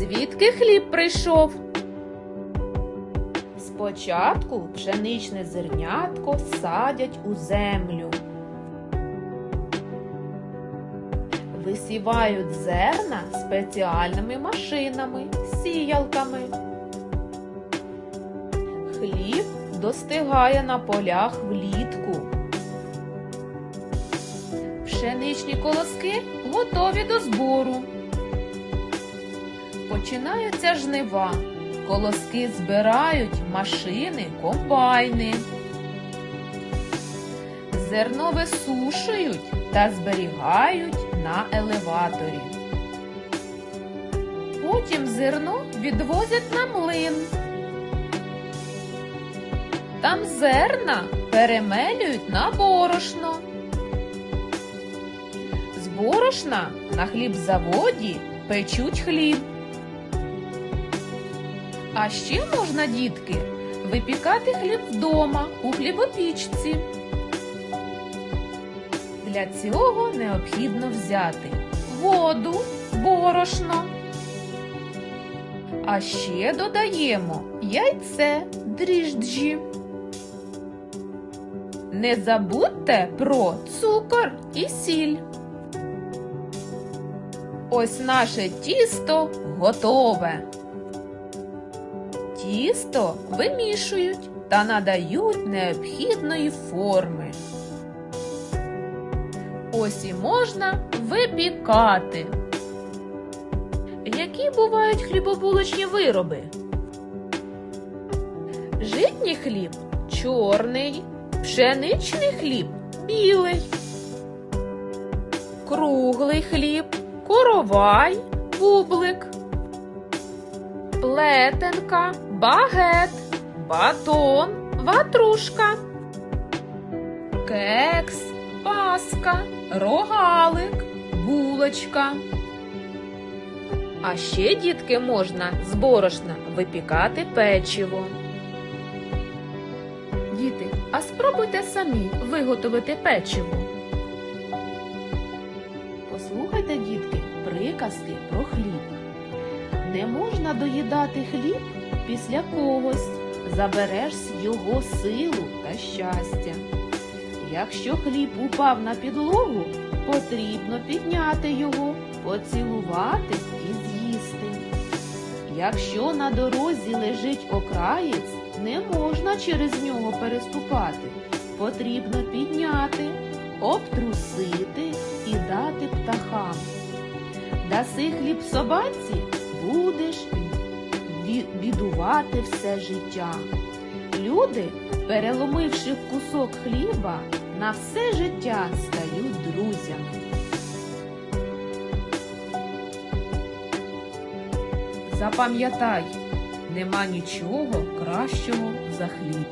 Звідки хліб прийшов? Спочатку пшеничне зернятко садять у землю. Висівають зерна спеціальними машинами, сіялками. Хліб достигає на полях влітку. Пшеничні колоски готові до збору. Починаються жнива. Колоски збирають машини, комбайни. Зерно висушують та зберігають на елеваторі. Потім зерно відвозять на млин. Там зерна перемелюють на борошно. З борошна на хлібзаводі печуть хліб. А ще можна, дітки, випікати хліб вдома у хлібопічці. Для цього необхідно взяти воду, борошно. А ще додаємо яйце, дріжджі. Не забудьте про цукор і сіль. Ось наше тісто готове. Тісто вимішують та надають необхідної форми. Ось і можна випікати. Які бувають хлібобулочні вироби? Житній хліб чорний, пшеничний хліб білий, круглий хліб, коровай, бублик, плетенка, багет, батон, ватрушка, кекс, паска, рогалик, булочка. А ще, дітки, можна з борошна випікати печиво. Діти, а спробуйте самі виготовити печиво. Послухайте, дітки, приказки про хліб. Не можна доїдати хліб після когось, забереш його силу та щастя. Якщо хліб упав на підлогу, потрібно підняти його, поцілувати і з'їсти. Якщо на дорозі лежить окраєць, не можна через нього переступати. Потрібно підняти, обтрусити і дати птахам. Даси хліб собаці, будеш бі- бідувати все життя. Люди, переломивши кусок хліба, на все життя стають друзями. Запам'ятай, нема нічого кращого за хліб.